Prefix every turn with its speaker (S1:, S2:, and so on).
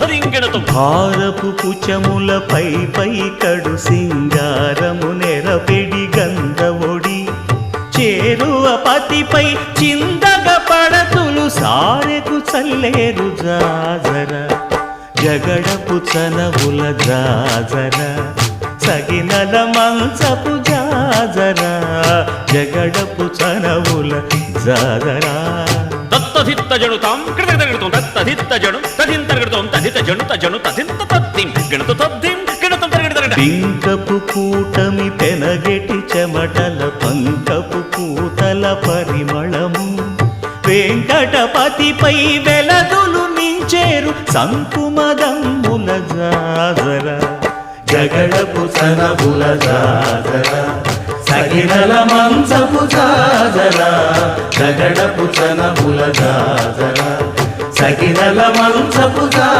S1: తదింగిణతం
S2: భారపు కుచములపై పై కడు సింగారము నెరపెడి గంధవొడి చేరువ పతిపై చిందగ పడతులు సారెకు చల్లేరు జాజర. జగడపు చనవుల జాజర. సగినల మంచపు జాజర. జగడపు చనవుల జాజరా.
S1: దత్తధిత్త జనుతాం కృతగడతాం దత్తధిత్త జను. తదింతరగడతాం తదిత జను తజను తదింత తద్దిం గణత తద్దిం
S2: పింకపు కూటమి పెనగెటి చెమటల పంకపు కూతల పరిమళము వెంకటపతిపై వెలదులు నించేరు సంకుమదమ్ముల జాజర. జగడపు సనబుల జాజర. సగిరల మంచపు జాజర. జగడపు సనబుల జాజర. సగిరల మంచపు జా